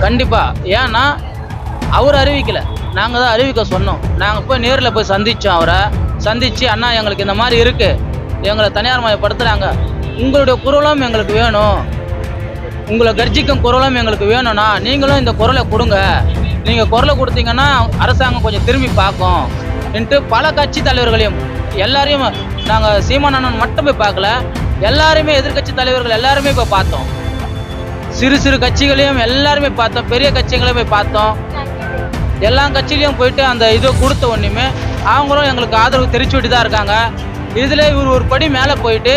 கண்டிப்பா. ஏன்னா அவர் அறிவிக்கல. நாங்க தான் அறிவிக்க சொன்னோம். நாங்க போய் நேரில் போய் சந்திச்சோம் அவரை. சந்திச்சு அண்ணா எங்களுக்கு இந்த மாதிரி இருக்கு. எங்களை தனியார் மயப்படுத்துறாங்க. உங்களுடைய குரலும் எங்களுக்கு வேணும். உங்களை கர்ஜிக்கும் குரலும் எங்களுக்கு வேணும்னா நீங்களும் இந்த குரலை கொடுங்க. நீங்க குரலை கொடுத்தீங்கன்னா அரசாங்கம் கொஞ்சம் திரும்பி பார்க்கும். என்று பல கட்சி தலைவர்களையும் எல்லாரையும் நாங்க சீமானண்ணன் மட்டும் போய் பார்க்கல. எல்லாருமே எதிர்க்கட்சி தலைவர்கள் எல்லாருமே இப்போ பார்த்தோம். சிறு சிறு கட்சிகளையும் எல்லாருமே பார்த்தோம். பெரிய கட்சிகளையும் போய் பார்த்தோம். எல்லா கட்சியிலையும் போயிட்டு அந்த இதை கொடுத்த ஒன்றுமே அவங்களும் எங்களுக்கு ஆதரவு தெரிவிச்சுட்டு தான் இருக்காங்க. இதில் இவர் ஒரு படி மேலே போயிட்டு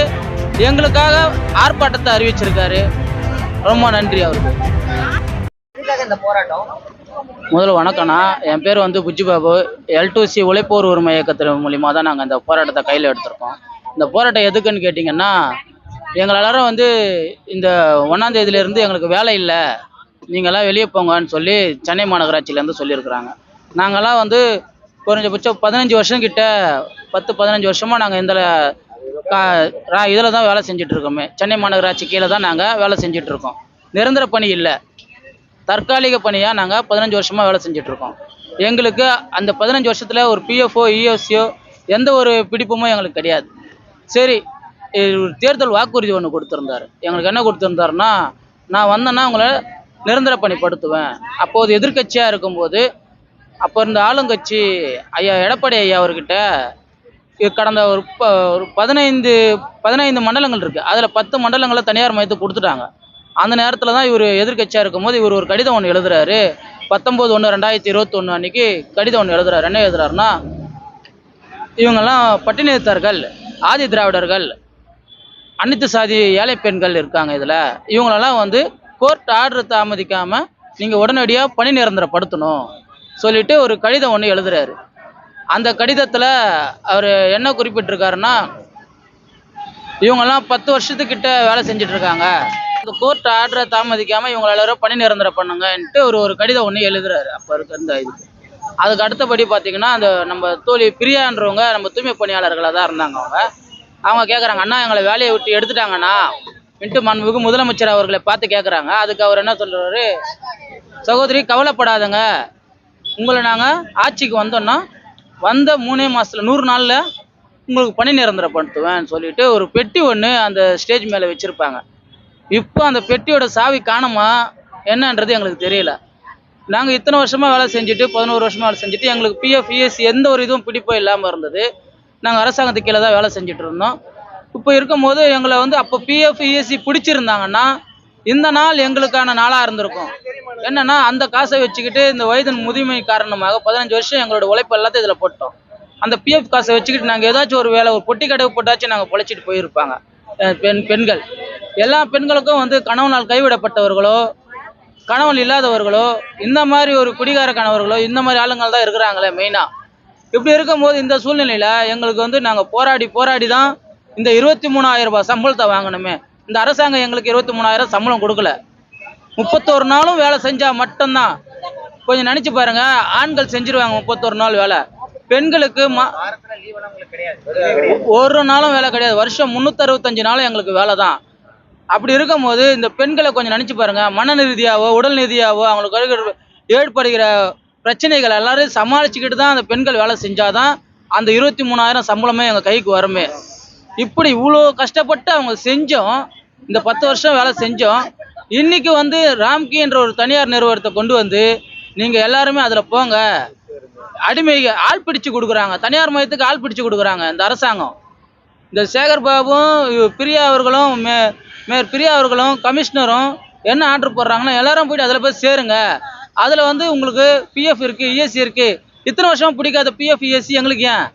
எங்களுக்காக ஆர்ப்பாட்டத்தை அறிவிச்சிருக்காரு. ரொம்ப நன்றி அவருக்கு. இந்த போராட்டம்? முதல்ல வணக்கம்ண்ணா என் பேர் வந்து புஜ்ஜி பாபு எல் டூ சி உழைப்போர் உரிமை இயக்கத்தின் மூலிமா தான் நாங்கள் இந்த போராட்டத்தை கையில் எடுத்திருக்கோம். இந்த போராட்டம் எதுக்குன்னு கேட்டிங்கன்னா எங்கள் எல்லாரும் வந்து இந்த ஒன்றாம் தேதியிலேருந்து எங்களுக்கு வேலை இல்லை. நீங்களாம் வெளியே போங்கன்னு சொல்லி சென்னை மாநகராட்சியிலேருந்து சொல்லியிருக்கிறாங்க. நாங்களாம் வந்து குறைஞ்சபட்சம் பதினஞ்சு வருஷம் கிட்ட பத்து பதினஞ்சு வருஷமாக நாங்கள் இந்த இதில் தான் வேலை செஞ்சிட்ருக்கோமே. சென்னை மாநகராட்சி கீழே தான் நாங்கள் வேலை செஞ்சிட்ருக்கோம். நிரந்தர பணி இல்லை. தற்காலிக பணியாக நாங்கள் பதினஞ்சு வருஷமாக வேலை செஞ்சிட்ருக்கோம். எங்களுக்கு அந்த பதினஞ்சு வருஷத்தில் ஒரு பிஎஃப்ஓ இஎஸ்சியோ எந்த ஒரு பிடிப்புமோ எங்களுக்கு கிடையாது. சரி ஒரு தேர்தல் வாக்குறுதி ஒன்று கொடுத்துருந்தாரு. எங்களுக்கு என்ன கொடுத்துருந்தாருன்னா நான் வந்தேன்னா உங்களை நிரந்தர பணிப்படுத்துவேன் அப்போது எதிர்க்கட்சியாக இருக்கும்போது அப்போ இருந்த ஆளுங்கட்சி ஐயா எடப்பாடி ஐயா அவர்கிட்ட கடந்த ஒரு ப ஒரு பதினைந்து பதினைந்து மண்டலங்கள் இருக்குது அதில் பத்து மண்டலங்களை தனியார் மையத்துக்கு கொடுத்துட்டாங்க. அந்த நேரத்தில் தான் இவர் எதிர்க்கட்சியாக இருக்கும்போது இவர் ஒரு கடிதம் ஒன்று எழுதுறாரு. பத்தொம்போது ஒன்று ரெண்டாயிரத்தி இருபத்தொன்று அன்னைக்கு கடிதம் ஒன்று எழுதுறாரு. என்ன எழுதுறாருன்னா இவங்கெல்லாம் பட்டினியத்தார்கள் ஆதி திராவிடர்கள் அனைத்து சாதி ஏழை பெண்கள் இருக்காங்க இதில். இவங்களெல்லாம் வந்து கோர்ட் ஆர்டர் தாமதிக்காமல் நீங்கள் உடனடியாக பணி நிரந்தரப்படுத்தணும் சொல்லிட்டு ஒரு கடிதம் ஒன்று எழுதுறாரு. அந்த கடிதத்தில் அவர் என்ன குறிப்பிட்டிருக்காருன்னா இவங்கெல்லாம் பத்து வருஷத்துக்கிட்ட வேலை செஞ்சிட்ருக்காங்க. இந்த கோர்ட் ஆர்டரை தாமதிக்காமல் இவங்க எல்லாரும் பணி நிரந்தரம் பண்ணுங்கன்ட்டு ஒரு ஒரு கடிதம் ஒன்று எழுதுறாரு. அப்போ இருக்க இந்த இதுக்கு அதுக்கு அடுத்தபடி பார்த்தீங்கன்னா அந்த நம்ம தோழி பிரியான்றவங்க நம்ம தூய்மை பணியாளர்களாக தான் இருந்தாங்க அவங்க. அவங்க கேட்குறாங்க அண்ணா எங்களை வேலையை விட்டு எடுத்துட்டாங்கண்ணா மின்ட்டு மண்புக்கு முதலமைச்சர் அவர்களை பார்த்து கேட்குறாங்க அதுக்கு அவர் என்ன சொல்கிறாரு சகோதரி கவலைப்படாதங்க. உங்களை நாங்கள் ஆட்சிக்கு வந்தோன்னா வந்த மூணே மாசத்துல நூறு நாளில் உங்களுக்கு பணி நிரந்தரப்படுத்துவேன் சொல்லிட்டு ஒரு பெட்டி ஒன்று அந்த ஸ்டேஜ் மேலே வச்சுருப்பாங்க. இப்போ அந்த பெட்டியோட சாவி காணுமா என்னன்றது எங்களுக்கு தெரியல. நாங்கள் இத்தனை வருஷமாக வேலை செஞ்சுட்டு பதினோரு வருஷமாக வேலை செஞ்சுட்டு எங்களுக்கு பிஎஃப் இஎஸ்சி எந்த ஒரு இதுவும் பிடிப்பும் இல்லாமல் இருந்தது. நாங்கள் அரசாங்கத்துக்கு கீழே தான் வேலை செஞ்சுட்டு இருந்தோம். இப்போ இருக்கும்போது எங்களை வந்து அப்போ பிஎஃப் இஎஸ்சி பிடிச்சிருந்தாங்கன்னா இந்த நாள் எங்களுக்கான நாளாக இருந்திருக்கும். என்னன்னா அந்த காசை வச்சுக்கிட்டு இந்த வயதின் முதுமை காரணமாக பதினஞ்சு வருஷம் எங்களோட உழைப்பு எல்லாத்தையும் இதில் போட்டோம். அந்த பிஎஃப் காசை வச்சுக்கிட்டு நாங்கள் ஏதாச்சும் ஒரு வேலை ஒரு பொட்டி கடை போட்டாச்சும் நாங்கள் பொழைச்சிட்டு போயிருப்பாங்க. பெண் பெண்கள். எல்லா பெண்களுக்கும் வந்து கணவனால் கைவிடப்பட்டவர்களோ கணவன் இல்லாதவர்களோ இந்த மாதிரி ஒரு குடிகார கணவர்களோ இந்த மாதிரி ஆளுங்கள் தான் இருக்கிறாங்களே மெயினாக இப்படி இருக்கும்போது இந்த சூழ்நிலையில் எங்களுக்கு வந்து நாங்கள் போராடி போராடி தான் இந்த இருபத்தி மூணாயிரம் ரூபாய் சம்பளத்தை வாங்கணுமே. இந்த அரசாங்கம் எங்களுக்கு இருபத்தி மூணாயிரம் சம்பளம் கொடுக்கல. முப்பத்தோரு நாளும் வேலை செஞ்சால் மட்டும்தான். கொஞ்சம் நினச்சி பாருங்க ஆண்கள் செஞ்சிருவாங்க முப்பத்தோரு நாள் வேலை. பெண்களுக்கு ஒரு நாளும் வேலை கிடையாது. வருஷம் முந்நூற்றறுபத்தஞ்சு நாளும் எங்களுக்கு வேலை தான். அப்படி இருக்கும்போது இந்த பெண்களை கொஞ்சம் நினச்சி பாருங்க மன ரீதியாவோ உடல் ரீதியாவோ அவங்களுக்கு ஏற்படுகிற பிரச்சனைகள் எல்லாரும் சமாளிச்சுக்கிட்டு தான் அந்த பெண்கள் வேலை செஞ்சாதான் அந்த இருபத்தி மூணாயிரம் சம்பளமே எங்கள் கைக்கு வருமே. இப்படி இவ்வளோ கஷ்டப்பட்டு அவங்க செஞ்சோம் இந்த பத்து வருஷம் வேலை செஞ்சோம் இன்னைக்கு வந்து ராம்கி என்ற ஒரு தனியார் நிறுவனத்தை கொண்டு வந்து நீங்கள் எல்லாருமே அதில் போங்க. அடிமை ஆள் பிடிச்சு கொடுக்குறாங்க. தனியார் மையத்துக்கு ஆள் பிடிச்சு கொடுக்குறாங்க இந்த அரசாங்கம். இந்த சேகர் பாபும் பிரியா அவர்களும் மே மேயர் பிரியா அவர்களும் கமிஷனரும் என்ன ஆர்டர் போடுறாங்கன்னா எல்லாரும் போயிட்டு அதில் போய் சேருங்க. அதில் வந்து உங்களுக்கு பிஎஃப் இருக்குது இஎஸ்சி இருக்குது இத்தனை வருஷம் பிடிக்காத பிஎஃப் இஎஸ்சி எங்களுக்கு ஏன்?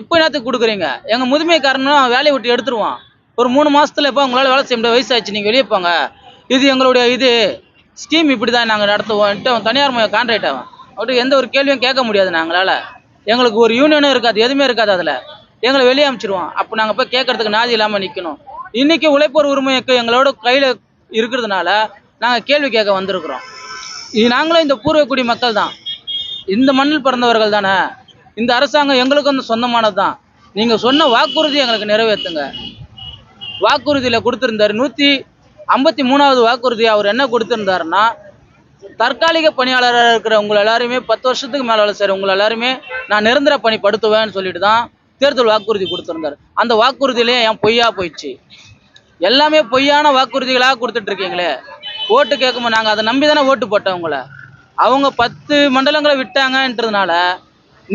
இப்போ என்னத்துக்கு கொடுக்குறீங்க? எங்கள் முதுமை காரணம் அவன் வேலையை விட்டு எடுத்துருவான். ஒரு மூணு மாதத்தில் இப்போ உங்களால் வேலை செய்ய முடியாது வயசாச்சு நீங்கள் வெளியே போங்க. இது எங்களுடைய இது. ஸ்கீம் இப்படி தான் நாங்கள் நடத்துவோம்ட்டு அவன் தனியார் மைய கான்ட்ராக்ட் ஆகும் அவர்கிட்ட எந்த ஒரு கேள்வியும் கேட்க முடியாது நாங்களால். எங்களுக்கு ஒரு யூனியனும் இருக்காது எதுவுமே இருக்காது அதில். எங்களை வெளியே அமைச்சிருவோம் அப்போ நாங்கள் போய் கேட்கறதுக்கு நாதி இல்லாமல் நிற்கணும் இன்னைக்கு உழைப்போர் உரிமை எங்களோட கையில் இருக்கிறதுனால நாங்கள் கேள்வி கேட்க வந்திருக்கிறோம். இது நாங்களும் இந்த பூர்வக்குடி மக்கள் தான். இந்த மண்ணில் பிறந்தவர்கள் தானே. இந்த அரசாங்கம் எங்களுக்கு வந்து சொந்தமானது தான். நீங்கள் சொன்ன வாக்குறுதி எங்களுக்கு நிறைவேற்றுங்க வாக்குறுதியில் கொடுத்துருந்தாரு. நூற்றி ஐம்பத்தி மூணாவது வாக்குறுதி அவர் என்ன கொடுத்துருந்தாருன்னா தற்காலிக பணியாளராக இருக்கிற உங்களை எல்லாருமே பத்து வருஷத்துக்கு மேலே வேலை செய்கிற உங்களை எல்லாருமே நான் நிரந்தர பணி படுத்துவேன்னு சொல்லிட்டு தான் தேர்தல் வாக்குறுதி கொடுத்துருந்தார். அந்த வாக்குறுதியிலே ஏன் பொய்யா போயிடுச்சு. எல்லாமே பொய்யான வாக்குறுதிகளாக கொடுத்துட்டு இருக்கீங்களே. ஓட்டு கேட்கும்போது நாங்கள் அதை நம்பி தானே ஓட்டு போட்டோம் உங்களை. அவங்க பத்து மண்டலங்களை விட்டாங்கன்றதுனால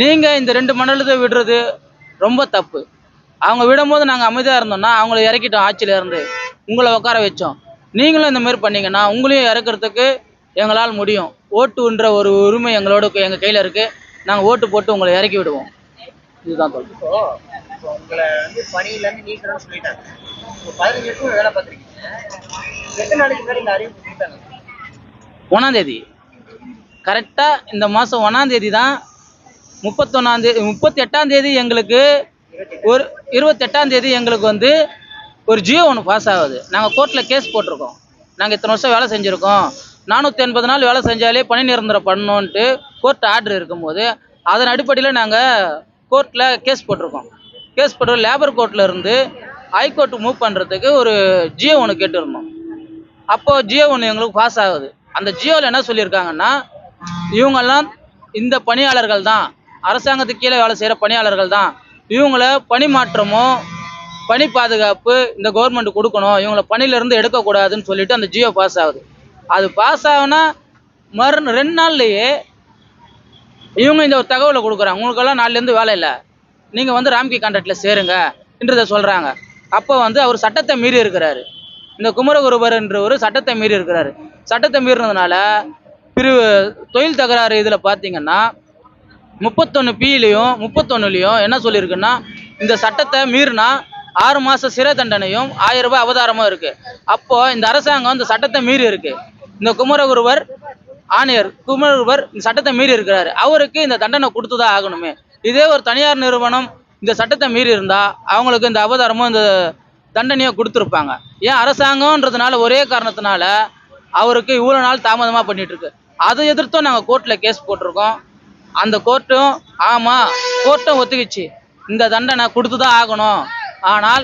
நீங்கள் இந்த ரெண்டு மண்டலத்தை விடுறது ரொம்ப தப்பு. அவங்க விடும்போது நாங்கள் அமைதியாக இருந்தோம்னா அவங்கள இறக்கிட்டோம் ஆட்சியில் இருந்து உங்களை உட்கார வச்சோம். நீங்களும் இந்த மாதிரி பண்ணீங்கன்னா உங்களையும் இறக்குறதுக்கு எங்களால் முடியும். ஓட்டுன்ற ஒரு உரிமை எங்களோட எங்கள் கையில் இருக்குது நாங்கள் ஓட்டு போட்டு உங்களை இறக்கி விடுவோம். இதுதான் உங்களை வந்து பணியிலேருந்து நீக்கிறோம்னு சொல்லிட்டாங்க. பதினஞ்சு வருஷம் வேலை பார்த்துருக்கீங்க. எத்தனை நாளைக்கு முன்னாடி இந்த அறிவிப்பு கொடுத்தாங்க? ஒன்றாந்தேதி கரெக்டாக இந்த மாதம் ஒன்றாந்தேதி தான் முப்பத்தொன்னாந்தேதி முப்பத்தி எட்டாந்தேதி எங்களுக்கு ஒரு இருபத்தெட்டாந்தேதி எங்களுக்கு வந்து ஒரு ஜியோ ஒன்று பாஸ் ஆகுது. நாங்கள் கோர்ட்டில் கேஸ் போட்டிருக்கோம். நாங்கள் இத்தனை வருஷம் வேலை செஞ்சுருக்கோம். நானூற்றி எண்பது நாள் வேலை செஞ்சாலே பணி நிரந்தரம் பண்ணோன்ட்டு கோர்ட் ஆர்டர் இருக்கும்போது அதன் அடிப்படையில் நாங்கள் கோர்ட்டில் கேஸ் போட்டிருக்கோம். கேஸ் போட்டு லேபர் கோர்ட்டில் இருந்து ஹைகோர்ட் மூவ் பண்ணுறதுக்கு ஒரு ஜியோ ஒன்று கேட்டிருந்தோம். அப்போது ஜியோ ஒன்று எங்களுக்கு பாஸ் ஆகுது. அந்த ஜியோவில் என்ன சொல்லியிருக்காங்கன்னா இவங்கெல்லாம் இந்த பணியாளர்கள் தான். அரசாங்கத்துக்கு கீழே வேலை செய்கிற பணியாளர்கள் தான். இவங்கள பணி மாற்றமோ பணி பாதுகாப்பு இந்த கவர்மெண்ட் கொடுக்கணும். இவங்களை பணியிலேருந்து எடுக்கக்கூடாதுன்னு சொல்லிட்டு அந்த ஜியோ பாஸ் ஆகுது. அது பாஸ் ஆகுனா மறு ரெண்டு நாள்லேயே இவங்க இந்த ஒரு தகவலை கொடுக்குறாங்க. உங்களுக்கெல்லாம் நாலுலேருந்து வேலை இல்லை. நீங்கள் வந்து ராம்கி கான்ட்ராக்டில் சேருங்க என்றதை சொல்கிறாங்க அப்போ வந்து அவர் சட்டத்தை மீறி இருக்கிறாரு. இந்த குமரகுருபர் என்ற ஒரு சட்டத்தை மீறி இருக்கிறாரு. சட்டத்தை மீறினதுனால பிரிவு தொழில் தகராறு இதில் பார்த்தீங்கன்னா முப்பத்தொன்று பிலையும் முப்பத்தொன்னுலையும் என்ன சொல்லியிருக்குன்னா இந்த சட்டத்தை மீறினா ஆறு மாத சிறை தண்டனையும் ஆயிரம் ரூபாய் அவதாரமும் இருக்குது அப்போது இந்த அரசாங்கம் இந்த சட்டத்தை மீறி இருக்கு. இந்த குமரகுருவர் ஆணையர் குமரகுருவர் இந்த சட்டத்தை மீறி இருக்கிறாரு. அவருக்கு இந்த தண்டனை கொடுத்து தான் ஆகணுமே. இதே ஒரு தனியார் நிறுவனம் இந்த சட்டத்தை மீறி இருந்தால் அவங்களுக்கு இந்த அவதாரமும் இந்த தண்டனையோ கொடுத்துருப்பாங்க. ஏன் அரசாங்கம்ன்றதுனால ஒரே காரணத்தினால அவருக்கு இவ்வளோ நாள் தாமதமாக பண்ணிகிட்ருக்கு அதை எதிர்த்தும் நாங்கள் கோர்ட்டில் கேஸ் போட்டிருக்கோம். அந்த கோர்ட்டும் ஆமாம் கோர்ட்டும் ஒத்துக்கிச்சு. இந்த தண்டனை கொடுத்து தான் ஆகணும். ஆனால்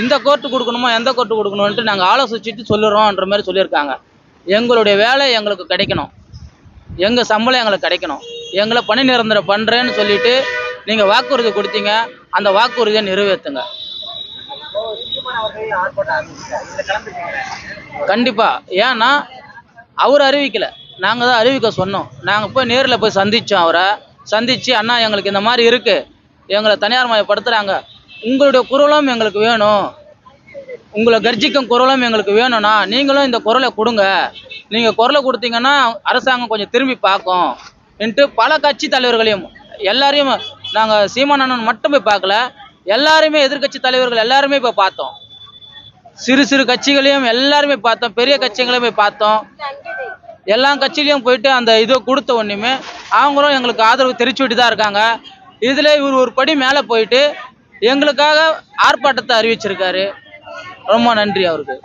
இந்த கோர்ட்டு கொடுக்கணுமோ எந்த கோர்ட்டு கொடுக்கணும்ன்ட்டு நாங்கள் ஆலோசிச்சுட்டு சொல்லுறோன்ற மாதிரி சொல்லியிருக்காங்க. எங்களுடைய வேலை எங்களுக்கு கிடைக்கணும். எங்கள் சம்பளம் எங்களுக்கு கிடைக்கணும். எங்களை பணி நிரந்தரம் பண்ணுறேன்னு சொல்லிட்டு நீங்கள் வாக்குறுதி கொடுத்தீங்க அந்த வாக்குறுதியை நிறைவேற்றுங்க. கண்டிப்பா. கண்டிப்பாக ஏன்னா அவர் அறிவிக்கலை. நாங்கள் தான் அறிவிக்க சொன்னோம். நாங்கள் போய் நேரில் போய் சந்தித்தோம் அவரை. சந்தித்து அண்ணா எங்களுக்கு இந்த மாதிரி இருக்குது எங்களை தனியார் மயப்படுத்துகிறாங்க உங்களுடைய குரலும் எங்களுக்கு வேணும். உங்களை கர்ஜிக்கும் குரலும் எங்களுக்கு வேணும்னா நீங்களும் இந்த குரலை கொடுங்க. நீங்கள் குரலை கொடுத்தீங்கன்னா அரசாங்கம் கொஞ்சம் திரும்பி பார்க்கும். என்று பல கட்சி தலைவர்களையும் எல்லாரையும் நாங்கள் சீமானண்ணன் மட்டும் போய் பார்க்கல. எல்லாருமே எதிர்க்கட்சி தலைவர்கள் எல்லாருமே போய் பார்த்தோம். சிறு சிறு கட்சிகளையும் எல்லாருமே பார்த்தோம். பெரிய கட்சிகளையும் போய் பார்த்தோம். எல்லா கட்சியிலையும் போயிட்டு அந்த இதை கொடுத்த ஒன்றுமே அவங்களும் எங்களுக்கு ஆதரவு தெரிவிச்சுட்டு தான் இருக்காங்க. இதில் இவர் ஒரு படி மேலே போயிட்டு எங்களுக்காக ஆர்ப்பாட்டத்தை அறிவிச்சிருக்காரு. ரொம்ப நன்றி அவருக்கு.